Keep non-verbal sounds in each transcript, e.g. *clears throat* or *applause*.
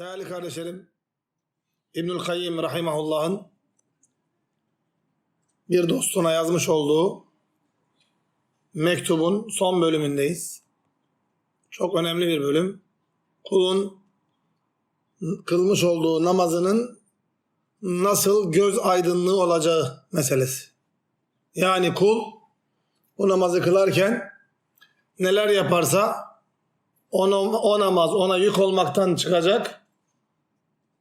Değerli kardeşlerim, İbnül Kayyim Rahimahullah'ın bir dostuna yazmış olduğu mektubun son bölümündeyiz. Çok önemli bir bölüm. Kulun kılmış olduğu namazının nasıl göz aydınlığı olacağı meselesi. Yani kul bu namazı kılarken neler yaparsa o, o namaz ona yük olmaktan çıkacak.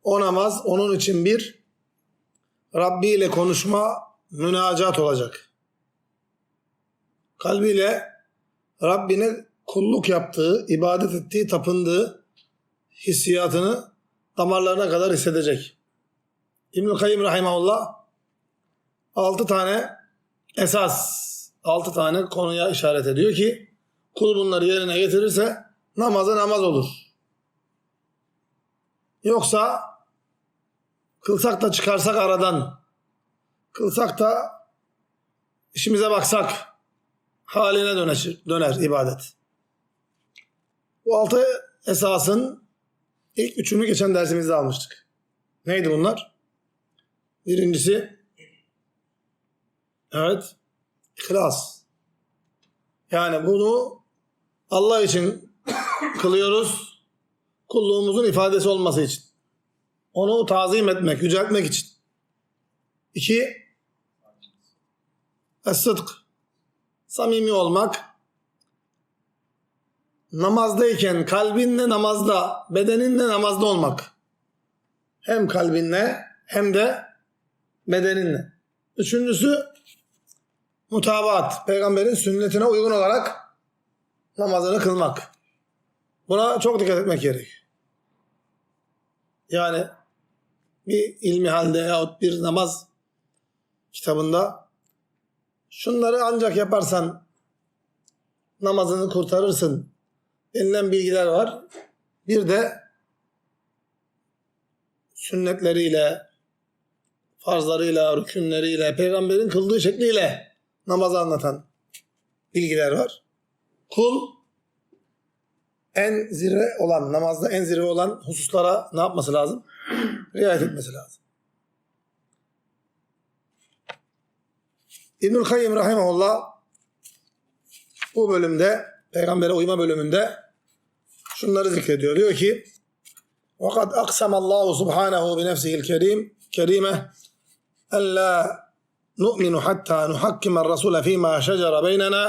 O namaz onun için bir Rabbi ile konuşma, münacat olacak. Kalbiyle Rabbine kulluk yaptığı, ibadet ettiği, tapındığı hissiyatını damarlarına kadar hissedecek. İbnül Kayyim Rahimahullah altı tane esas, altı tane konuya işaret ediyor ki kul bunları yerine getirirse namazı namaz olur. Yoksa kılsak da çıkarsak aradan, kılsak da işimize baksak haline döner, döner ibadet. Bu altı esasın ilk üçünü geçen dersimizde almıştık. Neydi bunlar? Birincisi evet ihlas. Yani bunu Allah için kılıyoruz. Kulluğumuzun ifadesi olması için. Onu tazim etmek, yüceltmek için. İki, es-sıdk. Samimi olmak. Namazdayken kalbinle namazda, bedeninle namazda olmak. Hem kalbinle hem de bedeninle. Üçüncüsü mutabaat. Peygamberin sünnetine uygun olarak namazını kılmak. Buna çok dikkat etmek gerek. Yani bir ilmi halde yahut bir namaz kitabında şunları ancak yaparsan namazını kurtarırsın denilen bilgiler var. Bir de sünnetleriyle, farzlarıyla, rükünleriyle, peygamberin kıldığı şekliyle namazı anlatan bilgiler var. Kul en zirve olan, namazda en zirve olan hususlara ne yapması lazım? *clears throat* Riayet etmesi lazım. İbnül Kayyim Rahimahullah bu bölümde, peygambere uyma bölümünde şunları zikrediyor. Diyor ki وَقَدْ أَقْسَمَ اللّٰهُ سُبْحَانَهُ بِنَفْسِهِ الْكَرِيمِ كَرِيمَةً أَلَّا نُؤْمِنُ حَتَّى نُحَكِّمَ الرَّسُولَ فِي مَا شَجَرَ بَيْنَنَا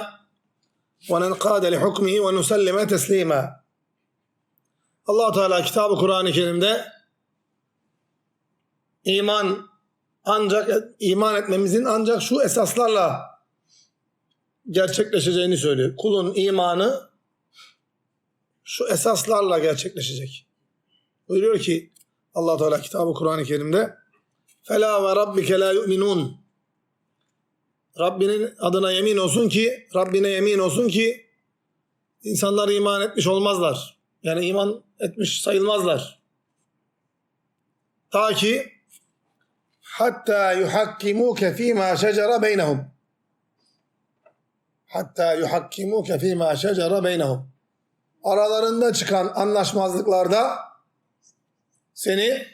وَنَنْقَادَ لِحُكْمِهِ وَنُسَلِّمَ تَسْلِيمًا allah Teala kitabı Kur'an-ı Kerim'de iman ancak iman etmemizin ancak şu esaslarla gerçekleşeceğini söylüyor. Kulun imanı şu esaslarla gerçekleşecek. Buyuruyor ki allah Teala kitabı Kur'an-ı Kerim'de فَلَا وَرَبِّكَ لَا يُؤْمِنُونَ Rabbinin adına yemin olsun ki, Rabbine yemin olsun ki insanlar iman etmiş olmazlar. Yani iman etmiş sayılmazlar. Ta ki hatta yuhakkimuke fîmâ şecere beynehum. Hatta yuhakkimuke fîmâ şecere beynehum. Aralarında çıkan anlaşmazlıklarda seni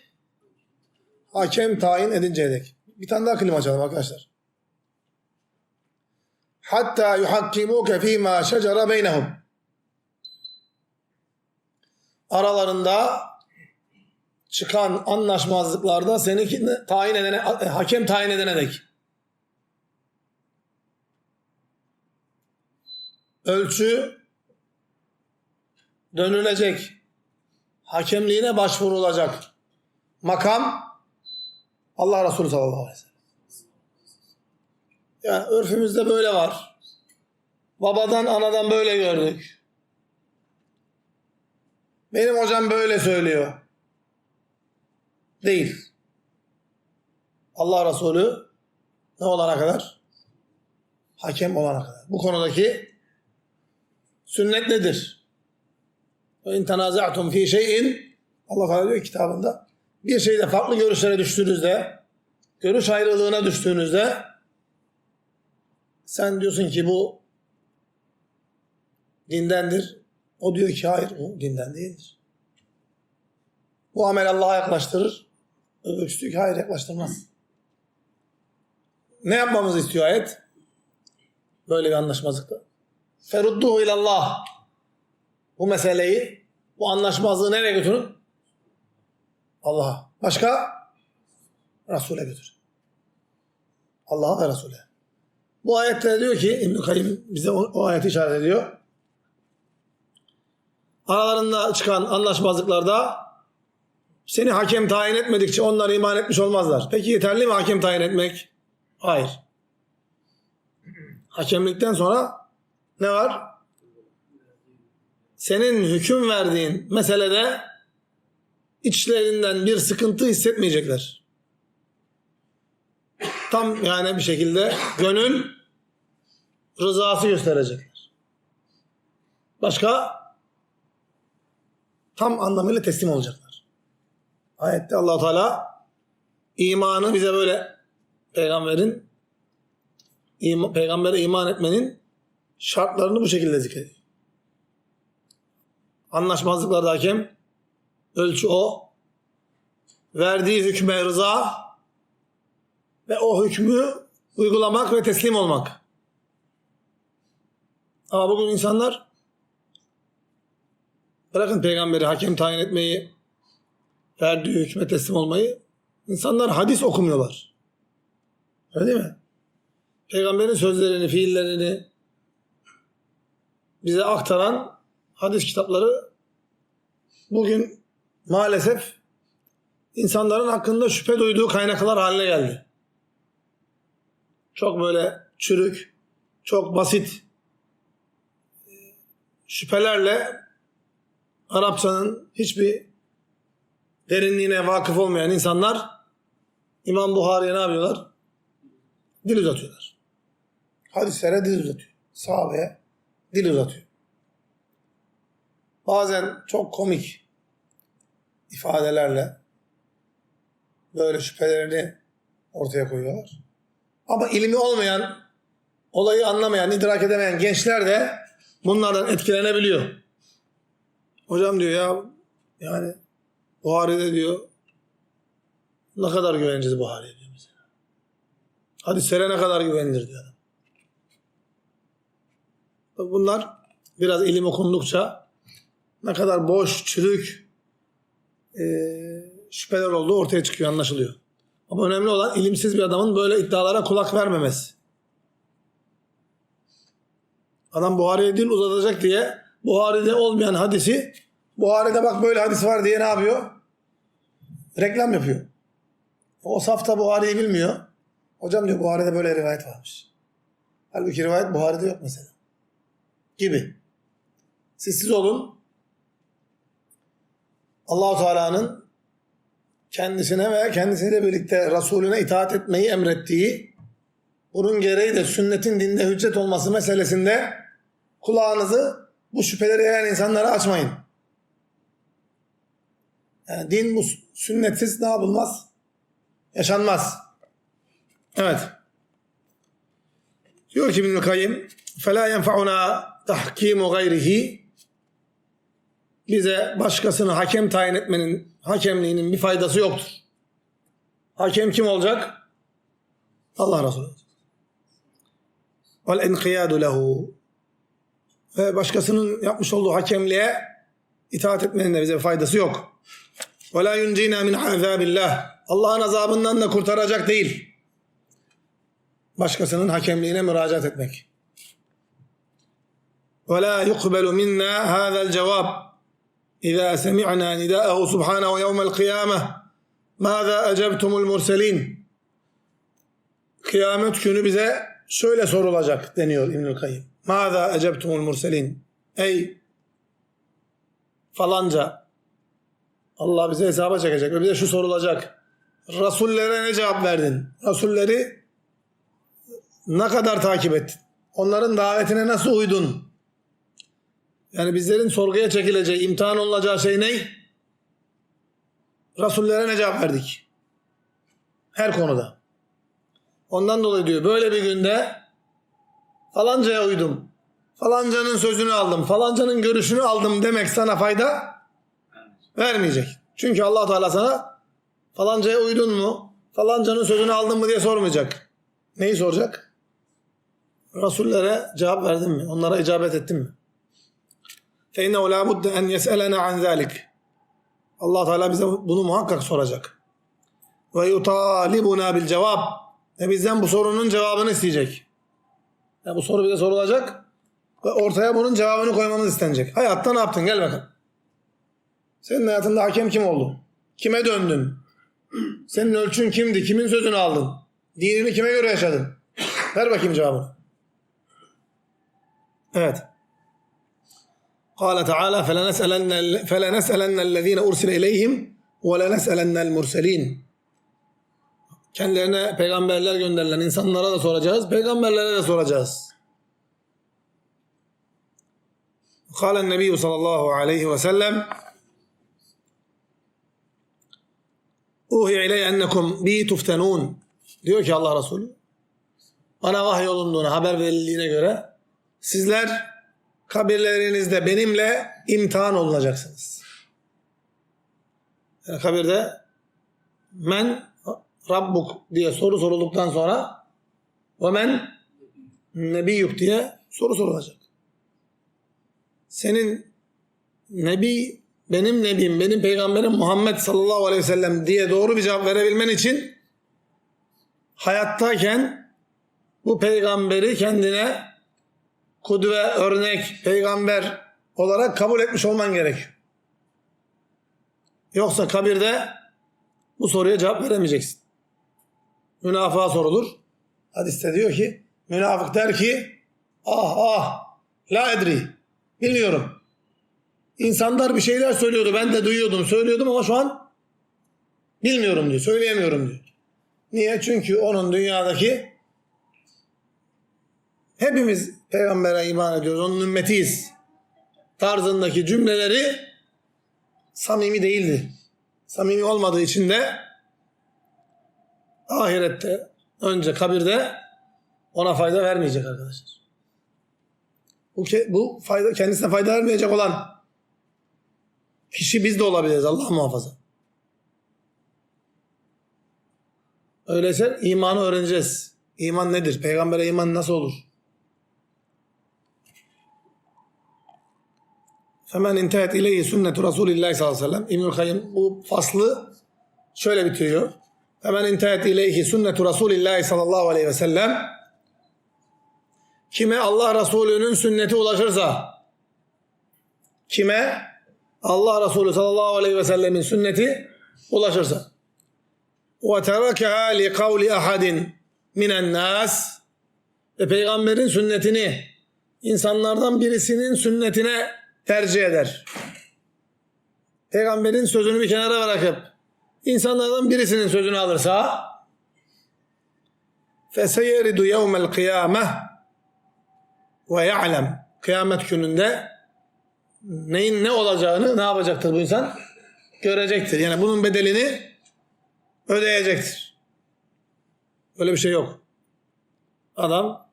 hakem tayin edinceye dek. Bir tane daha klima açalım arkadaşlar. Hatta yuhakkimuke fîmâ şecere beynehum. Aralarında çıkan anlaşmazlıklarda seni tayin edene, hakem tayin edene dek. Ölçü dönülecek. Hakemliğine başvurulacak. Makam Allah Resulü sallallahu aleyhi ve sellem. Yani örfümüzde böyle var. Babadan anadan böyle gördük. Benim hocam böyle söylüyor. Değil. Allah Resulü ne olana kadar? Hakem olana kadar. Bu konudaki sünnet nedir? Ve tenaza'tum fi şeyin Allah Teala diyor kitabında bir şeyde farklı görüşlere düştüğünüzde görüş ayrılığına düştüğünüzde sen diyorsun ki bu dindendir. O diyor ki hayır bu dinden değildir. Bu amel Allah'a yaklaştırır. Öbürküsü diyor ki hayır yaklaştırmaz. Ne yapmamızı istiyor ayet? Böyle bir anlaşmazlıkta. Ferudduhu ilallah. Bu meseleyi, bu anlaşmazlığı nereye götürün? Allah'a. Başka? Resul'e götür. Allah'a ve Resul'e. Bu ayette diyor ki İbn-i bize o, o ayeti işaret ediyor. Aralarında çıkan anlaşmazlıklarda seni hakem tayin etmedikçe onlar iman etmiş olmazlar. Peki yeterli mi hakem tayin etmek? Hayır. Hakemlikten sonra ne var? Senin hüküm verdiğin meselede içlerinden bir sıkıntı hissetmeyecekler. Tam yani bir şekilde gönül rızası gösterecekler. Başka? Tam anlamıyla teslim olacaklar. Ayette allah Teala imanı bize böyle peygamberin ima, peygambere iman etmenin şartlarını bu şekilde zikrediyor. Anlaşmazlıklarda hakem ölçü o. Verdiği hükme rıza ve o hükmü uygulamak ve teslim olmak. Ama bugün insanlar bırakın peygamberi hakem tayin etmeyi, verdiği hükme teslim olmayı, insanlar hadis okumuyorlar. Öyle değil mi? Peygamberin sözlerini, fiillerini bize aktaran hadis kitapları bugün maalesef insanların hakkında şüphe duyduğu kaynaklar haline geldi. Çok böyle çürük, çok basit şüphelerle Arapçanın hiçbir derinliğine vakıf olmayan insanlar İmam Buhari'ye ne yapıyorlar? Dil uzatıyorlar. Hadislere dil uzatıyor. Sahabeye dil uzatıyor. Bazen çok komik ifadelerle böyle şüphelerini ortaya koyuyorlar. Ama ilmi olmayan, olayı anlamayan, idrak edemeyen gençler de bunlardan etkilenebiliyor. Hocam diyor ya yani Buhari'de diyor ne kadar güveneceğiz Buhari'ye diyor mesela. Hadislere ne kadar güvenilir diyor. Bunlar biraz ilim okundukça ne kadar boş, çürük e, şüpheler olduğu ortaya çıkıyor, anlaşılıyor. Ama önemli olan ilimsiz bir adamın böyle iddialara kulak vermemesi. Adam Buhari'ye dil uzatacak diye Buhari'de olmayan hadisi Buhari'de bak böyle hadis var diye ne yapıyor? Reklam yapıyor. O safta Buhari'yi bilmiyor. Hocam diyor Buhari'de böyle rivayet varmış. Halbuki rivayet Buhari'de yok mesela. Gibi. Siz siz olun. Allahu Teala'nın kendisine ve kendisiyle birlikte Resulüne itaat etmeyi emrettiği bunun gereği de sünnetin dinde hüccet olması meselesinde kulağınızı bu şüpheleri yayan insanlara açmayın. Yani din bu sünnetsiz ne yapılmaz? Yaşanmaz. Evet. Diyor ki İbnül Kayyim فَلَا يَنْفَعُنَا تَحْكِيمُ غَيْرِهِ Bize başkasını hakem tayin etmenin, hakemliğinin bir faydası yoktur. Hakem kim olacak? Allah Resulü. وَالْاِنْقِيَادُ لَهُ ve başkasının yapmış olduğu hakemliğe itaat etmenin de bize faydası yok. Ve la yuncina min. Allah'ın azabından da kurtaracak değil. Başkasının hakemliğine müracaat etmek. Ve la yuqbalu minna hada'l cevap. İza semi'na nida'ahu subhanahu yevmel kıyameh. Mâzâ ecebtumul murselin. Kıyamet günü bize şöyle sorulacak deniyor İbnül Kayyım. Mâzâ ecebtumul murselin. Ey falanca. Allah bize hesaba çekecek ve bize şu sorulacak. Rasullere ne cevap verdin? Rasulleri ne kadar takip ettin? Onların davetine nasıl uydun? Yani bizlerin sorguya çekileceği, imtihan olacağı şey ne? Rasullere ne cevap verdik? Her konuda. Ondan dolayı diyor böyle bir günde falancaya uydum. Falancanın sözünü aldım. Falancanın görüşünü aldım demek sana fayda vermeyecek. Çünkü allah Teala sana falancaya uydun mu? Falancanın sözünü aldın mı diye sormayacak. Neyi soracak? Rasullere cevap verdin mi? Onlara icabet ettin mi? فَاِنَّهُ لَا بُدَّ اَنْ يَسْأَلَنَا عَنْ ذَٰلِكِ allah Teala bize bunu muhakkak soracak. Ve yutalibuna bil cevap. Ve bizden bu sorunun cevabını isteyecek. Yani bu soru bize sorulacak ve ortaya bunun cevabını koymamız istenecek. Hayatta ne yaptın? Gel bakalım. Senin hayatında hakem kim oldu? Kime döndün? *clears throat* Senin ölçün kimdi? Kimin sözünü aldın? Dinini kime göre yaşadın? Ver bakayım cevabını. Evet. قال تعالى فلنسألن, فلنسألن الذين أرسل إليهم ولنسألن المرسلين Kendilerine peygamberler gönderilen insanlara da soracağız, peygamberlere de soracağız. قال النبي صلى الله عليه وسلم Uhiye ileyye ennekum bi tuftenun. Diyor ki Allah Resulü. Bana vahyolunduğuna haber verildiğine göre sizler kabirlerinizde benimle imtihan olunacaksınız. Yani kabirde men Rabbuk diye soru sorulduktan sonra ve men nebiyyuk diye soru sorulacak. Senin nebi benim nebim, benim peygamberim Muhammed sallallahu aleyhi ve sellem diye doğru bir cevap verebilmen için hayattayken bu peygamberi kendine kudve, örnek, peygamber olarak kabul etmiş olman gerekiyor. Yoksa kabirde bu soruya cevap veremeyeceksin. Münafığa sorulur. Hadiste diyor ki münafık der ki ah ah la edri bilmiyorum. İnsanlar bir şeyler söylüyordu. Ben de duyuyordum, söylüyordum ama şu an bilmiyorum diyor. Söyleyemiyorum diyor. Niye? Çünkü onun dünyadaki hepimiz peygambere iman ediyoruz. Onun ümmetiyiz. Tarzındaki cümleleri samimi değildi. Samimi olmadığı için de ahirette önce kabirde ona fayda vermeyecek arkadaşlar. Bu, bu fayda kendisine fayda vermeyecek olan kişi biz de olabiliriz Allah muhafaza. Öyleyse imanı öğreneceğiz. İman nedir? Peygambere iman nasıl olur? Hemen intihat ileyhi sünnetu Resulillah sallallahu aleyhi ve sellem. İbnül Kayyım bu faslı şöyle bitiriyor. Hemen intihat ileyhi sünnetu Resulillah sallallahu aleyhi ve sellem. Kime Allah Resulü'nün sünneti ulaşırsa, kime Allah Resulü sallallahu aleyhi ve sellemin sünneti ulaşırsa li kavli ahadin minen nas ve peygamberin sünnetini insanlardan birisinin sünnetine tercih eder. Peygamberin sözünü bir kenara bırakıp insanlardan birisinin sözünü alırsa feseyeridu yevmel kıyameh ve ya'lem kıyamet gününde neyin ne olacağını ne yapacaktır bu insan? Görecektir. Yani bunun bedelini ödeyecektir. Öyle bir şey yok. Adam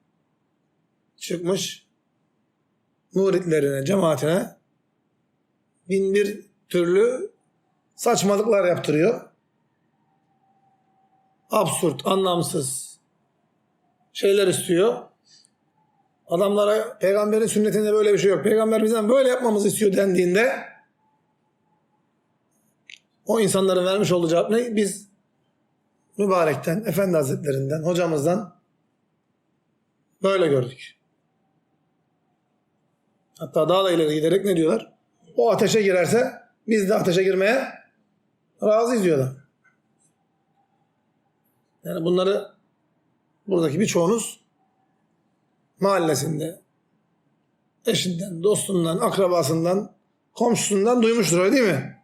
çıkmış muritlerine, cemaatine bin bir türlü saçmalıklar yaptırıyor. Absürt, anlamsız şeyler istiyor. Adamlara peygamberin sünnetinde böyle bir şey yok. Peygamber bizden böyle yapmamızı istiyor dendiğinde o insanların vermiş olduğu cevap ne? Biz mübarekten, efendi hazretlerinden, hocamızdan böyle gördük. Hatta daha da ileri giderek ne diyorlar? O ateşe girerse biz de ateşe girmeye razıyız diyorlar. Yani bunları buradaki birçoğunuz mahallesinde eşinden, dostundan, akrabasından, komşusundan duymuştur öyle değil mi?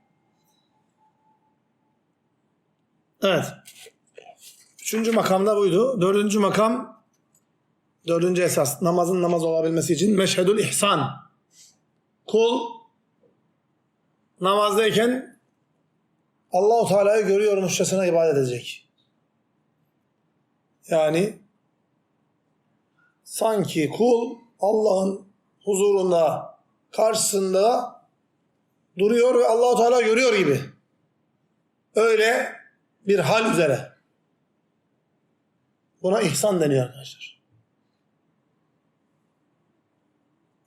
Evet. Üçüncü makamda buydu. Dördüncü makam dördüncü esas namazın namaz olabilmesi için meşhedül ihsan. Kul namazdayken Allahu Teala'yı görüyormuşçasına ibadet edecek. Yani sanki kul Allah'ın huzurunda, karşısında duruyor ve Allahu Teala görüyor gibi. öyle bir hal üzere. Buna ihsan deniyor arkadaşlar.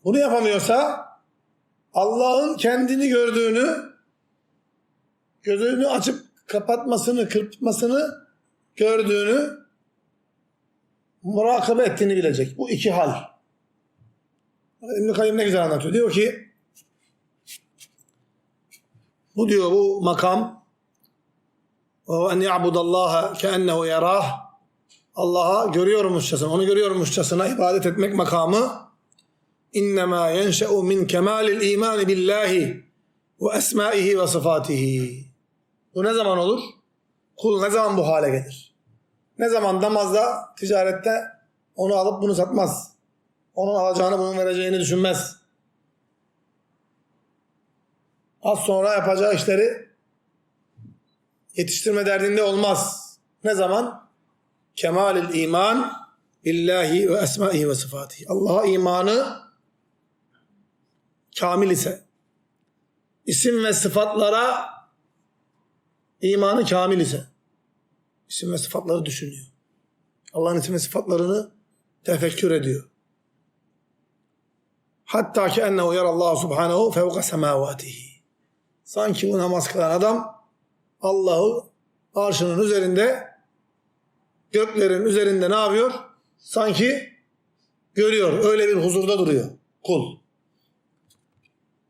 Bunu yapamıyorsa Allah'ın kendini gördüğünü gözünü açıp kapatmasını, kırpmasını gördüğünü murakabe ettiğini bilecek. Bu iki hal. İbn-i Kayyum ne güzel anlatıyor. Diyor ki bu diyor bu makam ve en ya'budallaha keennehu yarah Allah'a görüyormuşçasına, onu görüyormuşçasına ibadet etmek makamı innema yenşe'u min kemalil iman billahi ve esmaihi ve sıfatihi. Bu ne zaman olur? Kul ne zaman bu hale gelir? Ne zaman namazda, ticarette onu alıp bunu satmaz. Onun alacağını bunun vereceğini düşünmez. Az sonra yapacağı işleri yetiştirme derdinde olmaz. Ne zaman? Kemalil iman billahi ve esmaihi ve sıfatihi. Allah'a imanı kamil ise, isim ve sıfatlara imanı kamil ise, isim ve sıfatları düşünüyor. Allah'ın isim ve sıfatlarını tefekkür ediyor. Hatta ki ennehu yarallahu subhanehu fevka semavatihi. Sanki bu namaz kılan adam Allah'ı arşının üzerinde göklerin üzerinde ne yapıyor? Sanki görüyor. Öyle bir huzurda duruyor kul.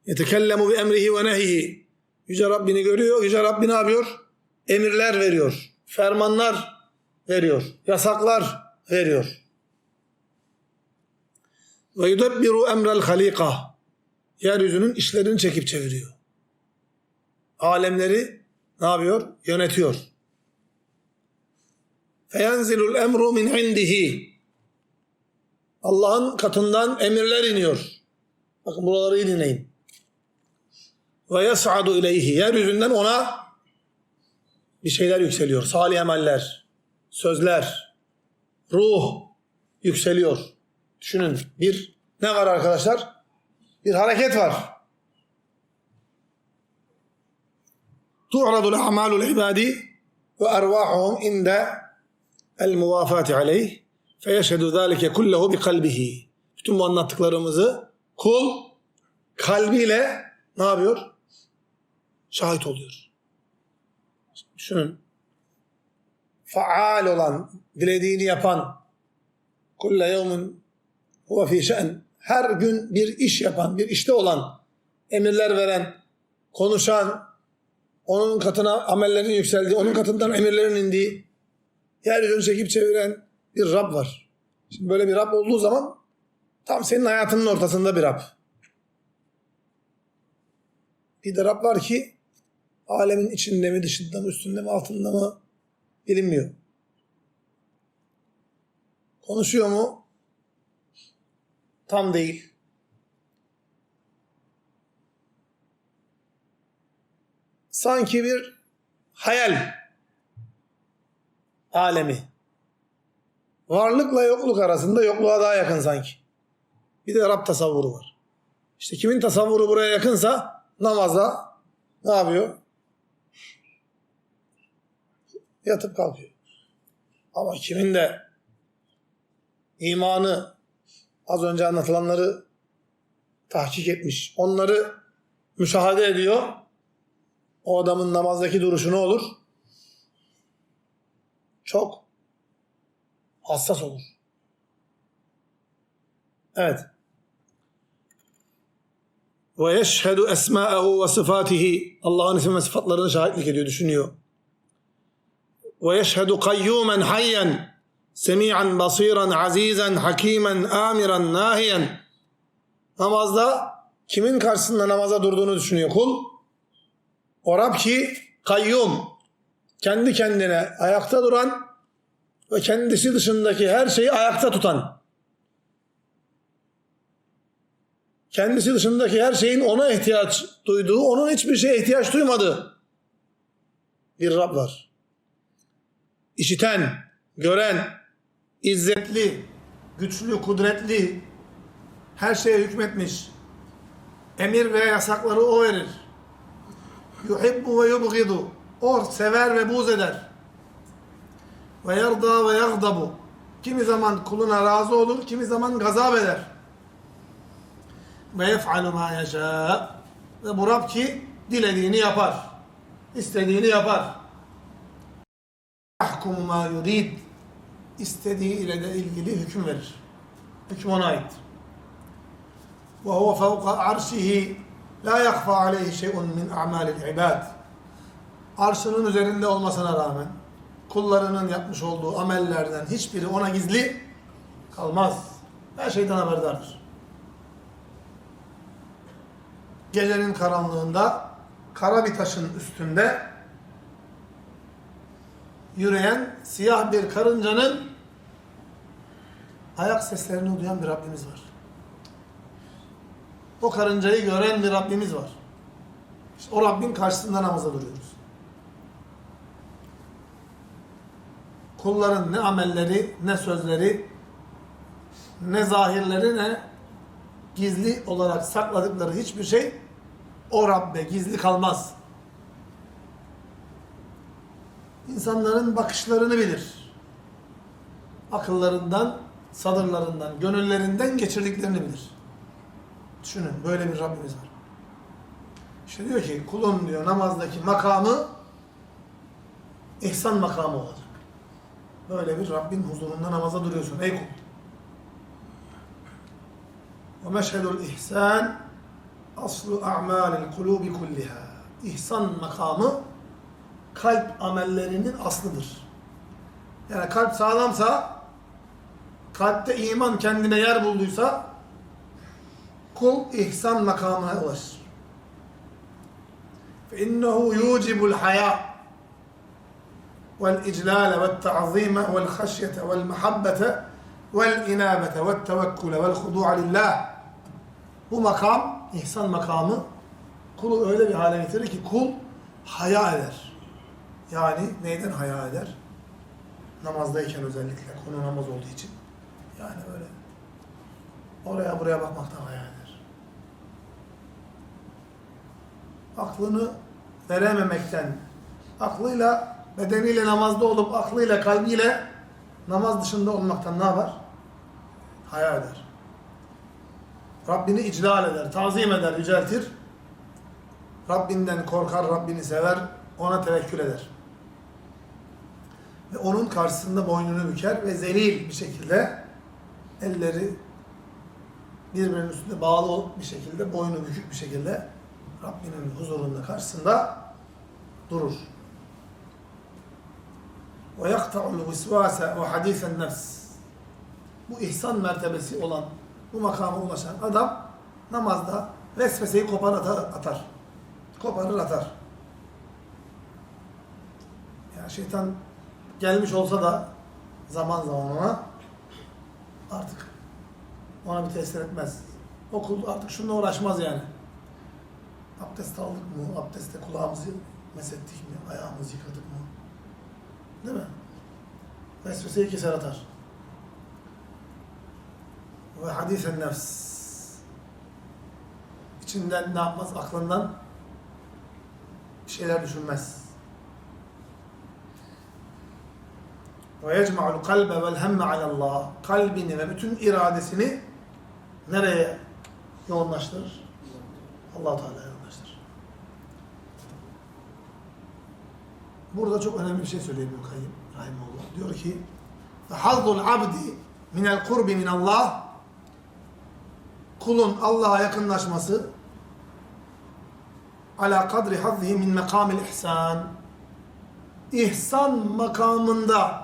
Yetekellemu bi emrihi ve nehihi. Yüce Rabbini görüyor. Yüce Rabbi ne yapıyor? Emirler veriyor. Fermanlar veriyor. Yasaklar veriyor. Ve yudebbiru emrel halika. Yeryüzünün işlerini çekip çeviriyor. Alemleri ne yapıyor? Yönetiyor. Feyenzilul emru min indihi. Allah'ın katından emirler iniyor. Bakın buraları dinleyin. Ve yas'adu ileyhi. Yeryüzünden ona bir şeyler yükseliyor. Salih emeller, sözler, ruh yükseliyor. Düşünün bir ne var arkadaşlar? Bir hareket var. Tu'radul a'malul ibadi ve ervahuhum inde el muvafati aleyh feyeşhedü zâlike kullehu bi kalbihi. Bütün bu anlattıklarımızı kul kalbiyle ne yapıyor? Şahit oluyor. Düşünün. Faal olan, dilediğini yapan, kulle yevmin huve fî şe'n. Her gün bir iş yapan, bir işte olan, emirler veren, konuşan, onun katına amellerin yükseldiği, onun katından emirlerin indiği, yeryüzünü çekip çeviren bir Rab var. Şimdi böyle bir Rab olduğu zaman tam senin hayatının ortasında bir Rab. Bir de Rab var ki alemin içinde mi, dışında mı, üstünde mi, altında mı bilinmiyor. Konuşuyor mu? Tam değil. Sanki bir hayal alemi. Varlıkla yokluk arasında yokluğa daha yakın sanki. Bir de Rab tasavvuru var. İşte kimin tasavvuru buraya yakınsa namazda ne yapıyor? Yatıp kalkıyor. Ama kimin de imanı az önce anlatılanları tahkik etmiş. Onları müşahede ediyor. O adamın namazdaki duruşu ne olur? Çok hassas olur. Evet. Ve yeşhedü esma'ehu ve sıfatihi. Allah'ın isim ve sıfatlarını şahitlik ediyor, düşünüyor. Yeşhedü kayyumen hayyen semi'an basiran azizen hakimen amiran nahiyen. Namazda kimin karşısında namaza durduğunu düşünüyor kul. O Rab ki kayyum, kendi kendine ayakta duran ve kendisi dışındaki her şeyi ayakta tutan. Kendisi dışındaki her şeyin ona ihtiyaç duyduğu, onun hiçbir şeye ihtiyaç duymadığı bir Rab var. İşiten, gören, izzetli, güçlü, kudretli, her şeye hükmetmiş. Emir ve yasakları o verir. Yuhibbu ve yubgidu. O sever ve buğz eder. Ve yerda ve yagdabu. Kimi zaman kuluna razı olur, kimi zaman gazap eder. Ve yef'alu ma yeşâ. Ve bu Rab ki dilediğini yapar. istediğini yapar. Yahkumu ma yurid. İstediği ile de ilgili hüküm verir. Hüküm ona ait. Ve huve fevka arşihi la yakfa aleyhi şey'un min a'malil ibad. Arşının üzerinde olmasına rağmen kullarının yapmış olduğu amellerden hiçbiri ona gizli kalmaz. Her şeyden haberdardır. Gecenin karanlığında kara bir taşın üstünde yürüyen siyah bir karıncanın ayak seslerini duyan bir Rabbimiz var. O karıncayı gören bir Rabbimiz var. İşte o Rabbin karşısında namaza duruyoruz. Kulların ne amelleri, ne sözleri, ne zahirleri, ne gizli olarak sakladıkları hiçbir şey o Rabbe gizli kalmaz. İnsanların bakışlarını bilir. Akıllarından, sadırlarından, gönüllerinden geçirdiklerini bilir. Düşünün böyle bir Rabbimiz var. İşte diyor ki kulun diyor namazdaki makamı ihsan makamı olacak. Böyle bir Rabbin huzurunda namaza duruyorsun ey kul. Meşhedul ihsan aslu a'malil kulubi kulliha. İhsan makamı kalp amellerinin aslıdır. Yani kalp sağlamsa, kalpte iman kendine yer bulduysa, kul ihsan makamına ulaşır. فإنه يوجب الحياء والإجلال والتعظيم والخشية والمحبة والإنابة والتوكل والخضوع لله Bu makam, ihsan makamı kulu öyle bir hale getirir ki kul haya eder. Yani neyden haya eder? Namazdayken özellikle, konu namaz olduğu için. Yani öyle oraya buraya bakmaktan haya eder. Aklını verememekten, aklıyla, bedeniyle namazda olup aklıyla, kalbiyle namaz dışında olmaktan ne yapar? Haya eder. Rabbini iclal eder, tazim eder, yüceltir. Rabbinden korkar, Rabbini sever, ona tevekkül eder. Ve onun karşısında boynunu büker ve zelil bir şekilde elleri birbirinin üstünde bağlı bir şekilde, boynu bükük bir şekilde Rabbinin huzurunda karşısında durur. Ve yakta'ul visvase ve hadisen nefs. Bu ihsan mertebesi olan, bu makama ulaşan adam namazda vesveseyi kopar atar. atar. Koparır atar. Yani şeytan gelmiş olsa da zaman zaman ona artık ona bir tesir etmez. O kul artık şununla uğraşmaz yani. Abdest aldık mı? Abdestte kulağımızı mesettik mi? Ayağımızı yıkadık mı? Değil mi? Vesveseyi keser atar. Ve hadisen nefs. İçinden ne yapmaz? Aklından şeyler düşünmez. Ve yecma'ul kalbe vel hemme alallah. Kalbini ve bütün iradesini nereye yoğunlaştırır? allah Teala'ya yoğunlaştırır. Burada çok önemli bir şey söylüyor İbn-i Rahimullah. Diyor ki hazzul abdi minel kurbi minallah kulun Allah'a yakınlaşması ala kadri hazzihi min mekamil ihsan ihsan makamında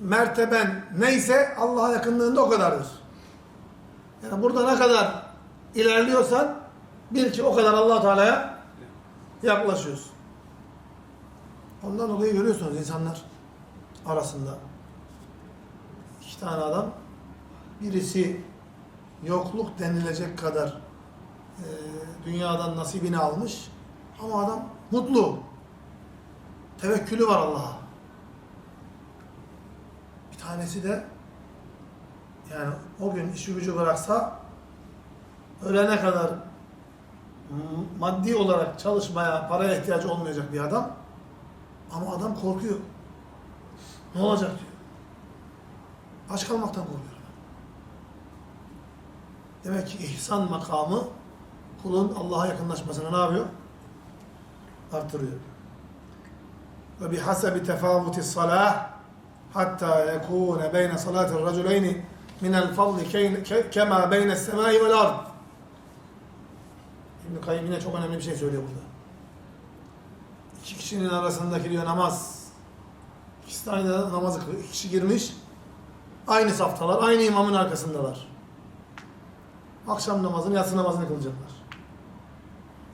merteben neyse Allah'a yakınlığında o kadardır. Yani burada ne kadar ilerliyorsan bil ki o kadar allah Teala'ya yaklaşıyorsun. Ondan dolayı görüyorsunuz insanlar arasında iki tane adam birisi yokluk denilecek kadar e, dünyadan nasibini almış ama adam mutlu. Tevekkülü var Allah'a. Tanesi de yani o gün işi gücü bıraksa ölene kadar maddi olarak çalışmaya, paraya ihtiyacı olmayacak bir adam Ama adam korkuyor. Ne olacak diyor. Aç kalmaktan korkuyor. Demek ki ihsan makamı kulun Allah'a yakınlaşmasını ne yapıyor? Artırıyor. Ve bihasebi tefavuti salah hatta yekune beyne salatir raculeyni minel fadli kema beyne semai vel ard. İbn-i yine çok önemli bir şey söylüyor burada. İki kişinin arasındaki diyor namaz. İkisi de aynı namazı kılıyor. İki kişi girmiş. Aynı saftalar. Aynı imamın arkasındalar. Akşam namazını, yatsı namazını kılacaklar.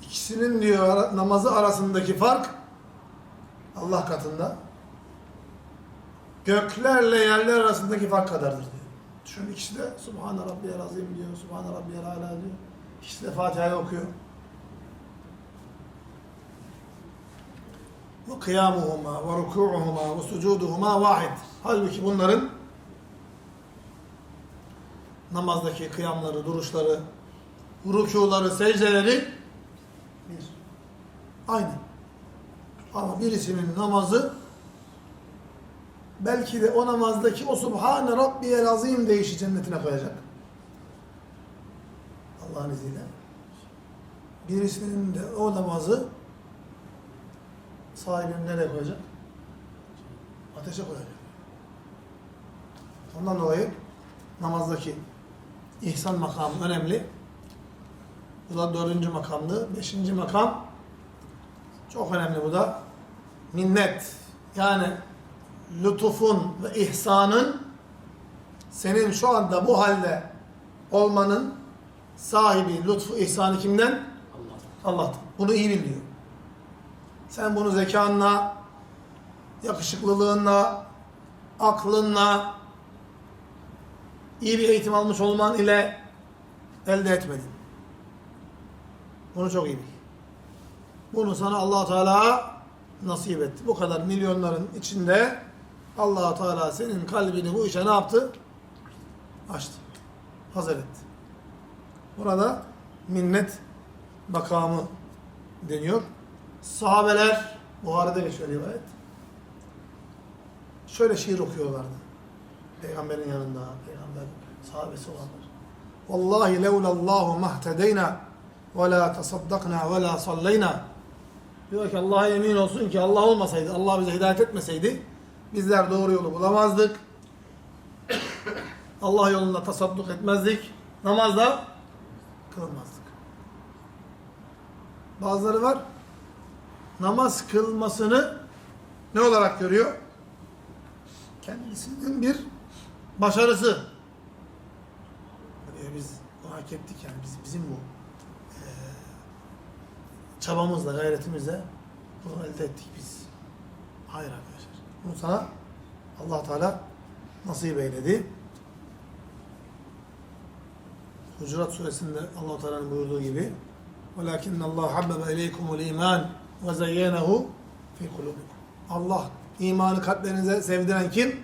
İkisinin diyor namazı arasındaki fark Allah katında göklerle yerler arasındaki fark kadardır diyor. Düşün ikisi de Subhane Rabbiyel Azim diyor, Subhane Rabbiyel Ala diyor. İkisi de Fatiha'yı okuyor. Ve kıyamuhuma ve ruku'uhuma ve sucuduhuma vahid. Halbuki bunların namazdaki kıyamları, duruşları, rükuları, secdeleri bir. Aynı. Ama birisinin namazı belki de o namazdaki o Subhane Rabbiyel Azim deyişi cennetine koyacak. Allah'ın izniyle. Birisinin de o namazı sahibinin nereye koyacak? Ateşe koyacak. Ondan dolayı namazdaki ihsan makamı önemli. Bu da dördüncü makamdı. Beşinci makam çok önemli bu da. Minnet. Yani lütufun ve ihsanın senin şu anda bu halde olmanın sahibi lütfu ihsanı kimden? Allah'tan. Bunu iyi bil diyor. Sen bunu zekanla, yakışıklılığınla, aklınla, iyi bir eğitim almış olman ile elde etmedin. Bunu çok iyi bil. Bunu sana allah Teala nasip etti. Bu kadar milyonların içinde allah Teala senin kalbini bu işe ne yaptı? Açtı. Hazır etti. Burada minnet makamı deniyor. Sahabeler, Buhari'de geçiyor rivayet. Şöyle şiir okuyorlardı. Peygamberin yanında, peygamber sahabesi olanlar. Vallahi levlallahu mahtedeyna ve la tasaddakna ve la sallayna. Diyor ki Allah'a yemin olsun ki Allah olmasaydı, Allah bize hidayet etmeseydi bizler doğru yolu bulamazdık. Allah yolunda tasadduk etmezdik. Namazda kılmazdık. Bazıları var namaz kılmasını ne olarak görüyor? Kendisinin bir başarısı. Diyor, biz bunu hak ettik yani biz, bizim bu eee, çabamızla, gayretimizle bunu elde ettik biz. Hayır arkadaşlar. Bunu sana allah Teala nasip eyledi. Hucurat suresinde allah Teala'nın buyurduğu gibi وَلَكِنَّ اللّٰهَ حَبَّبَ اِلَيْكُمُ الْا۪يمَانِ وَزَيَّنَهُ فِي قُلُوبِكُمْ Allah imanı kalplerinize sevdiren kim?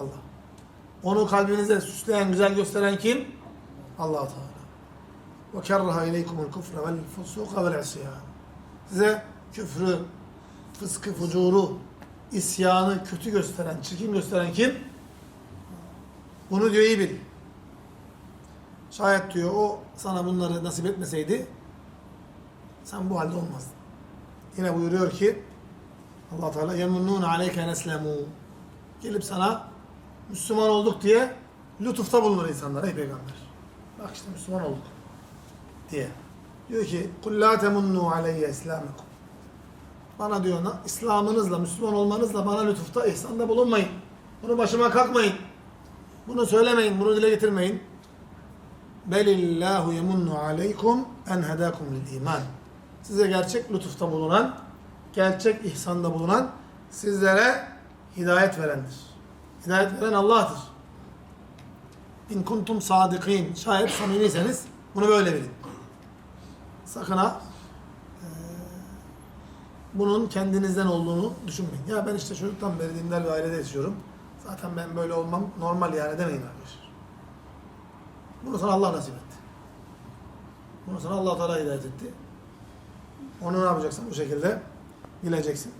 Allah. Onu kalbinize süsleyen, güzel gösteren kim? allah Teala. وَكَرَّهَ اِلَيْكُمُ الْكُفْرَ وَالْفُسُوقَ وَالْعِصْيَانِ Size küfrü, fıskı, fucuru, isyanı kötü gösteren, çirkin gösteren kim? Bunu diyor iyi bil. Şayet diyor o sana bunları nasip etmeseydi sen bu halde olmazdın. Yine buyuruyor ki Allah Teala yemunnun aleyke neslemu gelip sana Müslüman olduk diye lütufta bulunur insanlar ey peygamber. Bak işte Müslüman olduk diye. Diyor ki kul la temunnu aleyye islamikum. Bana diyor İslam'ınızla, Müslüman olmanızla bana lütufta, ihsanda bulunmayın. Bunu başıma kalkmayın. Bunu söylemeyin, bunu dile getirmeyin. Belillahu yemunnu aleykum en hedakum lil iman. Size gerçek lütufta bulunan, gerçek ihsanda bulunan, sizlere hidayet verendir. Hidayet veren Allah'tır. İn kuntum sadikin. Şayet samimiyseniz bunu böyle bilin. Sakın ha bunun kendinizden olduğunu düşünmeyin. Ya ben işte çocuktan beri dindar bir ailede yaşıyorum. Zaten ben böyle olmam normal yani demeyin arkadaşlar. Bunu sana Allah nasip etti. Bunu sana Allah Teala hidayet etti. Onu ne yapacaksın? Bu şekilde bileceksin.